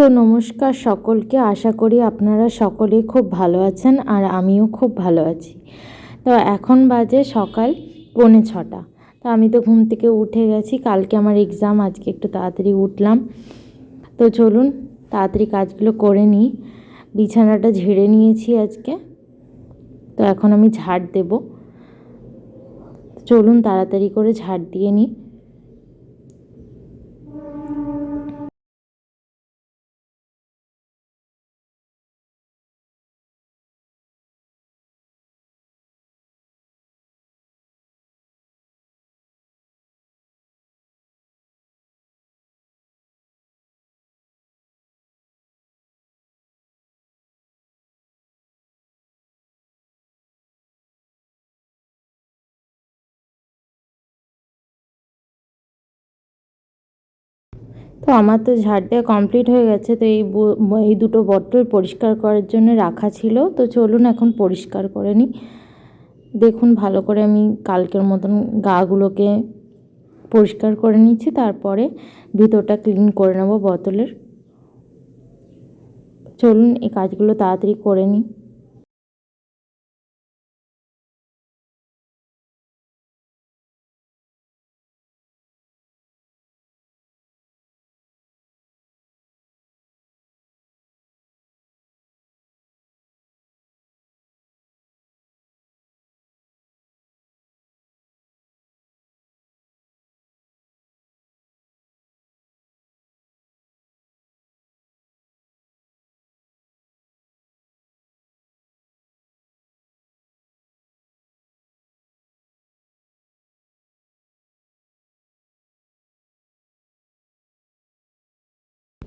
তো নমস্কার সকলকে। আশা করি আপনারা সকলেই খুব ভালো আছেন আর আমিও খুব ভালো আছি। তো এখন বাজে সকাল পৌনে ছটা। তো আমি তো ঘুম থেকে উঠে গেছি। কালকে আমার এক্সাম আজকে একটু তাড়াতাড়ি উঠলাম। তো চলুন, তাড়াতাড়ি কাজগুলো করে নিই। বিছানাটা ঝেড়ে নিয়েছি আজকে। তো এখন আমি ঝাড় দেব। চলুন, তাড়াতাড়ি করে ঝাড় দিয়ে নিই। তো আমার তো ঝাড় দেওয়া কমপ্লিট হয়ে গেছে, তো এই এই দুটো বটল পরিষ্কার করার জন্য রাখা ছিল, তো চলুন এখন পরিষ্কার করে নিই। দেখুন ভালো করে আমি কালকের মতন গাগুলোকে পরিষ্কার করে নিচ্ছি, তারপরে ভিতরটা ক্লিন করে নেব বোতলের চলুন এই কাজগুলো তাড়াতাড়ি করে নিই।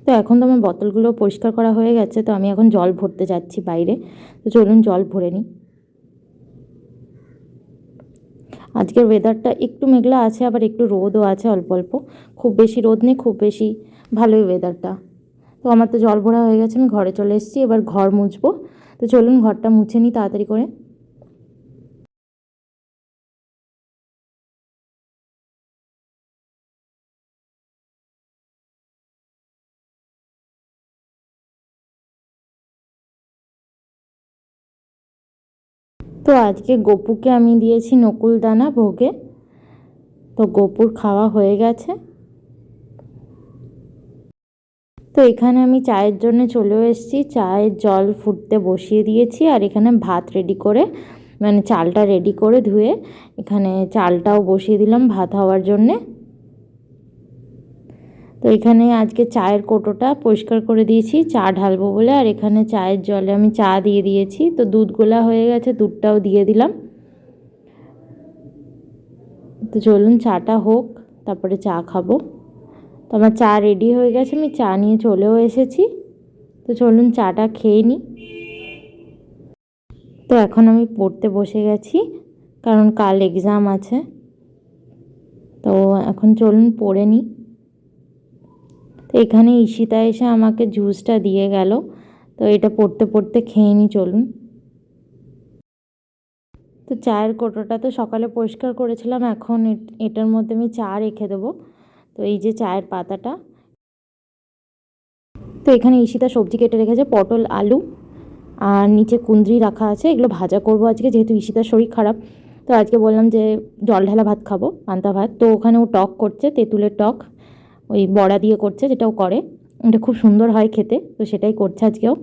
তো এখন তো আমার বোতলগুলো পরিষ্কার করা হয়ে গেছে, তো আমি এখন জল ভরতে যাচ্ছি বাইরে। তো চলুন জল ভরে নিই। আজকের ওয়েদারটা একটু মেঘলা আছে, আবার একটু রোদও আছে অল্প অল্প। খুব বেশি রোদ নেই, খুব বেশি ভালোই ওয়েদারটা তো আমার তো জল ভরা হয়ে গেছে, আমি ঘরে চলে এসেছি, এবার ঘর মুছবো। তো চলুন ঘরটা মুছে নিই তাড়াতাড়ি করে। তো আজকে গপুকে আমি দিয়েছি নকুল দানা ভোগে। তো গপুর খাওয়া হয়ে গেছে। তো এখানে আমি চায়ের জন্য চলে এসেছি। চায়ের জল ফুটতে বসিয়ে দিয়েছি আর এখানে ভাত রেডি করে মানে চালটা রেডি করে ধুয়ে এখানে চালটাও বসিয়ে দিলাম ভাত হওয়ার জন্যে। তো এখানে আজকে চায়ের কোটোটা পরিষ্কার করে দিয়েছি, চা ঢালবো বলে। আর এখানে চায়ের জলে আমি চা দিয়ে দিয়েছি। তো দুধ গোলা হয়ে গেছে, দুধটাও দিয়ে দিলাম। তো চলুন চাটা হোক, তারপরে চা খাব। তো আমার চা রেডি হয়ে গেছে, আমি চা নিয়ে চলেও এসেছি। তো চলুন চাটা খেয়ে নিই। তো এখন আমি পড়তে বসে গেছি, কারণ কাল এক্সাম আছে। তো এখন চলুন পড়ে নিই। তো এখানে ঈশিতা এসে আমাকে জুসটা দিয়ে গেল। তো এটা পড়তে পড়তে খেয়ে নিই চলুন। তো চায়ের কোটোটা তো সকালে পরিষ্কার করেছিলাম, এখন এটার মধ্যে আমি চা রেখে দেবো। তো এই যে চায়ের পাতাটা। তো এখানে ঈশিতা সবজি কেটে রেখেছে, পটল, আলু, আর নিচে কুন্দ্রি রাখা আছে। এগুলো ভাজা করব আজকে, যেহেতু ঈশিতার শরীর খারাপ। তো আজকে বললাম যে জল ঢালা ভাত খাব, পান্তা ভাত। তো ওখানে ও টক করছে, তেঁতুলের টক। ওই বড়া দিয়ে করছে, যেটাও করে। এটা খুব সুন্দর হয় খেতে, তো সেটাই করছে আজকেও।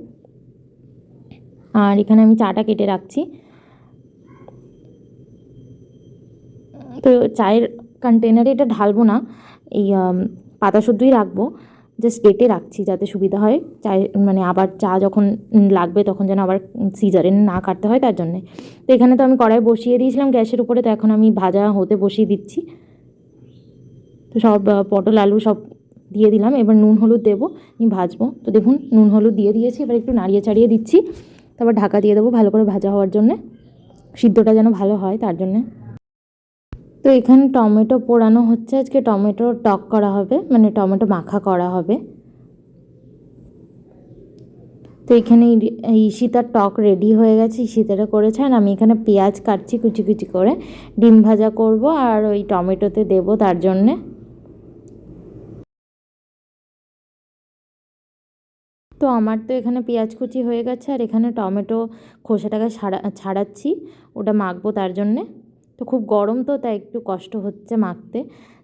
আর এখানে আমি চাটা কেটে রাখছি। তো চায়ের কন্টেনারে এটা ঢালবো না, এই পাতা শুদ্ধই রাখব। জাস্ট কেটে রাখছি যাতে সুবিধা হয়। চায় মানে আবার চা যখন লাগবে তখন যেন আবার সিজারে না কাটতে হয় তার জন্যে। তো এখানে তো আমি কড়াই বসিয়ে দিয়েছিলাম গ্যাসের উপরে, তো এখন আমি ভাজা হতে বসিয়ে দিচ্ছি। তো সব পটল, আলু সব দিয়ে দিলাম। এবার নুন, হলুদ দেবো। আমি ভাজবো। তো দেখুন, নুন, হলুদ দিয়ে দিয়েছি। এবার একটু নাড়িয়ে চাড়িয়ে দিচ্ছি। তারপর ঢাকা দিয়ে দেবো ভালো করে ভাজা হওয়ার জন্যে। সিদ্ধটা যেন ভালো হয় তার জন্যে। তো এখানে টমেটো পোড়ানো হচ্ছে। আজকে টমেটো টক করা হবে। মানে টমেটো মাখা করা হবে। তো এখানে ঈশিতার টক রেডি হয়ে গেছে। ঈশিতাটা করেছে। আর আমি এখানে পেঁয়াজ কাটছি কুচি কুচি করে। ডিম ভাজা করব। আর ওই টমেটোতে দেবো তার জন্যে। তো আমার তো এখানে পেঁয়াজ কুচি হয়ে গেছে আর এখানে টমেটো খোসাটাকে ছাড়া ছাড়াচ্ছি, ওটা মাখবো তার জন্যে। তো খুব গরম তো, তাই একটু কষ্ট হচ্ছে মাখতে।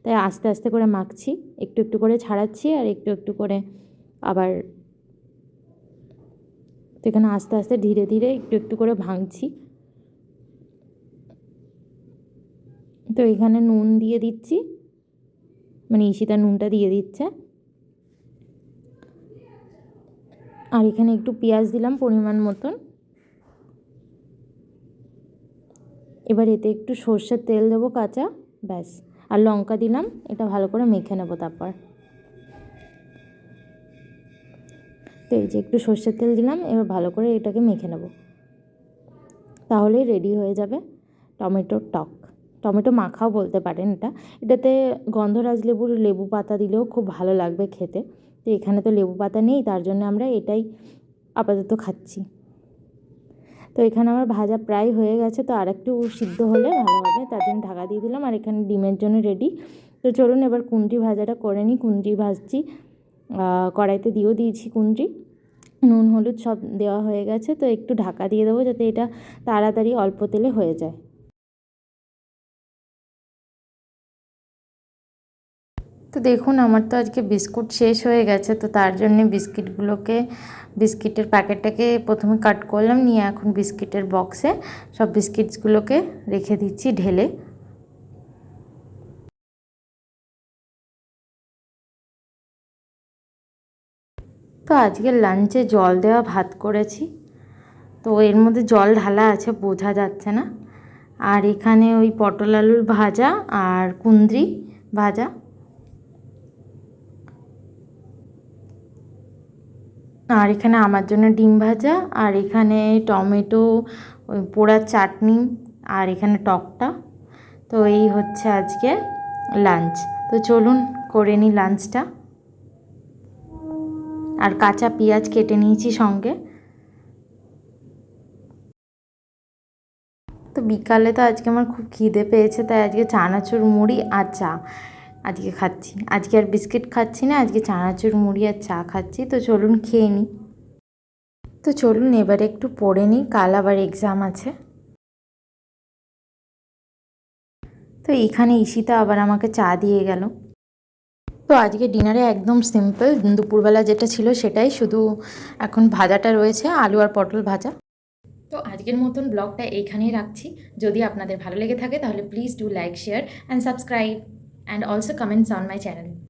তাই আস্তে আস্তে করে মাখছি, একটু একটু করে ছাড়াচ্ছি আর একটু একটু করে আবার তো এখানে আস্তে আস্তে ধীরে ধীরে একটু একটু করে ভাঙছি। তো এখানে নুন দিয়ে দিচ্ছি মানে ইশিতা নুনটা দিয়ে দিচ্ছে। আর এখানে একটু পেঁয়াজ দিলাম পরিমাণ মতন। এবার এতে একটু সর্ষের তেল দেবো কাঁচা, ব্যাস। আর লঙ্কা দিলাম, এটা ভালো করে মেখে নেব তারপর। তো এই যে একটু সর্ষের তেল দিলাম, এবার ভালো করে এটাকে মেখে নেব। তাহলেই রেডি হয়ে যাবে টমেটোর টক। টমেটো মাখাও বলতে পারেন এটা। এটাতে গন্ধরাজ লেবুর লেবু পাতা দিলেও খুব ভালো লাগবে খেতে। তো এখানে তো লেবু পাতা নেই, তার জন্য আমরা এটাই আপাতত খাচ্ছি। তো এখানে আমার ভাজা প্রায় হয়ে গেছে, তো আর একটু সিদ্ধ হলে ভালো হবে, তার জন্য ঢাকা দিয়ে দিলাম আর এখানে ডিমের জন্য রেডি। তো চলুন এবার কুন্দ্রি ভাজাটা করে নিই কুন্দ্রি ভাজছি। কড়াইতে দিয়েও দিয়েছি কুন্দ্রি নুন, হলুদ সব দেওয়া হয়ে গেছে, তো একটু ঢাকা দিয়ে দেবো যাতে এটা তাড়াতাড়ি অল্প তেলে হয়ে যায়। দেখুন, আমার তো আজকে বিস্কুট শেষ হয়ে গেছে, তো তার জন্যে বিস্কিটগুলোকে, বিস্কিটের প্যাকেটটাকে প্রথমে কাট করলাম, নিয়ে এখন বিস্কিটের বক্সে সব বিস্কিটসগুলোকে রেখে দিচ্ছি ঢেলে। তো আজকে লাঞ্চে জল দেওয়া ভাত করেছি, তো এর মধ্যে জল ঢালা আছে, বোঝা যাচ্ছে না। আর এখানে ওই পটল আলুর ভাজা আর কুন্দ্রি ভাজা। আর এখানে আমার জন্য ডিম ভাজা, আর এখানে টমেটো পোড়ার চাটনি, আর এখানে টকটা। তো এই হচ্ছে আজকে লাঞ্চ তো চলুন করে নিই লাঞ্চটা আর কাঁচা পেঁয়াজ কেটে নিয়েছি সঙ্গে। তো বিকালে তো আজকে আমার খুব খিদে পেয়েছে, তাই আজকে চানাচুর মুড়ি আর চা। আজকে খাচ্ছি। আজকে আর বিস্কিট খাচ্ছি না, আজকে চানাচুর, মুড়ি আর চা খাচ্ছি। তো চলুন খেয়ে নিই তো চলুন এবারে একটু পড়ে নিই কাল আবার এক্সাম আছে। তো এখানে ঈশিতা আবার আমাকে চা দিয়ে গেল। তো আজকে ডিনারে একদম সিম্পল দুপুরবেলা যেটা ছিল সেটাই। শুধু এখন ভাজাটা রয়েছে, আলু আর পটল ভাজা। তো আজকের মতন ব্লগটা এইখানেই রাখছি। যদি আপনাদের ভালো লেগে থাকে তাহলে please do like share and subscribe and also comments on my channel.